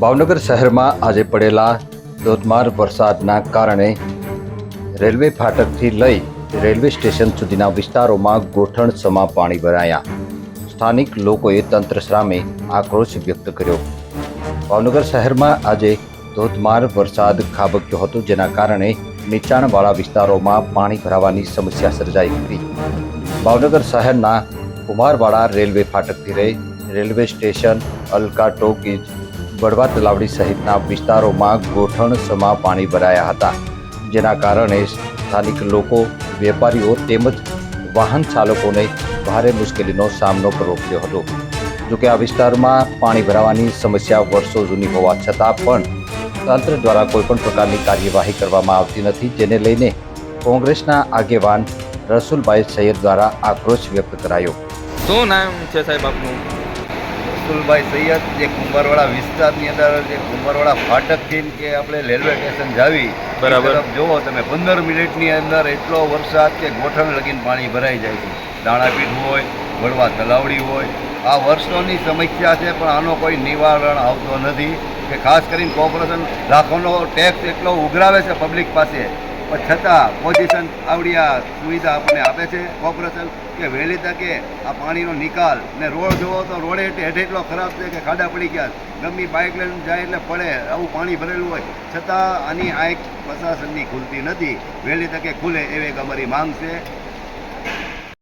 ભાવનગર શહેરમાં આજે પડેલા ધોધમાર વરસાદના કારણે રેલવે ફાટકથી લઈ રેલવે સ્ટેશન સુધીના વિસ્તારોમાં ગોઠણ સમા પાણી ભરાયા. સ્થાનિક લોકોએ તંત્ર સામે આક્રોશ વ્યક્ત કર્યો. ભાવનગર શહેરમાં આજે ધોધમાર વરસાદ ખાબક્યો હતો, જેના કારણે નીચાણવાળા વિસ્તારોમાં પાણી ભરાવાની સમસ્યા સર્જાઈ હતી. ભાવનગર શહેરના કુમારવાડા રેલવે ફાટકથી લઈ રેલવે સ્ટેશન, અલકા ટોકીજ બળવા તલાવડી સહિતના વિસ્તારોમાં ગોઠણસમાં પાણી ભરાયા હતા, જેના કારણે સ્થાનિક લોકો, વેપારીઓ તેમજ વાહન ચાલકોને ભારે મુશ્કેલીનો સામનો કરવો પડ્યો હતો. જોકે આ વિસ્તારમાં પાણી ભરાવાની સમસ્યા વર્ષો જૂની હોવા છતાં પણ તંત્ર દ્વારા કોઈપણ પ્રકારની કાર્યવાહી કરવામાં આવતી નથી, જેને લઈને કોંગ્રેસના આગેવાન રસુલભાઈ સૈયદ દ્વારા આક્રોશ વ્યક્ત કરાયો. શું નામ છે સાહેબ આપનું? રસુલભાઈ સૈયદ જે કુંભારવાડા વિસ્તારની અંદર જે કુંભારવાડા ફાટકથી કે આપણે રેલવે સ્ટેશન જાવી બરાબર. જુઓ તમે પંદર મિનિટની અંદર એટલો વરસાદ કે ગોઠણ લગીને પાણી ભરાઈ જાય છે દાણાપીઠ હોય વડવા તલાવડી હોય આ વર્ષોની સમસ્યા છે પણ આનો કોઈ નિવારણ આવતો નથી કે ખાસ કરીને કોર્પોરેશન લાખોનો ટેક્સ એટલો ઉઘરાવે છે પબ્લિક પાસે પણ છતાં પોઝિશન આવડી આ સુવિધા આપણને આપે છે. કોર્પોરેશન કે વહેલી તકે આ પાણીનો નિકાલ ને રોડ જોવો તો રોડે હેઠે એટલો ખરાબ છે કે ખાડા પડી ગયા. ગમી બાઇક લઈને જાય એટલે પડે, આવું પાણી ભરેલું હોય. છતાં આની આ એક પ્રશાસનની ખુલતી નથી. વહેલી તકે ખુલે એવી એક અમારી માંગ છે.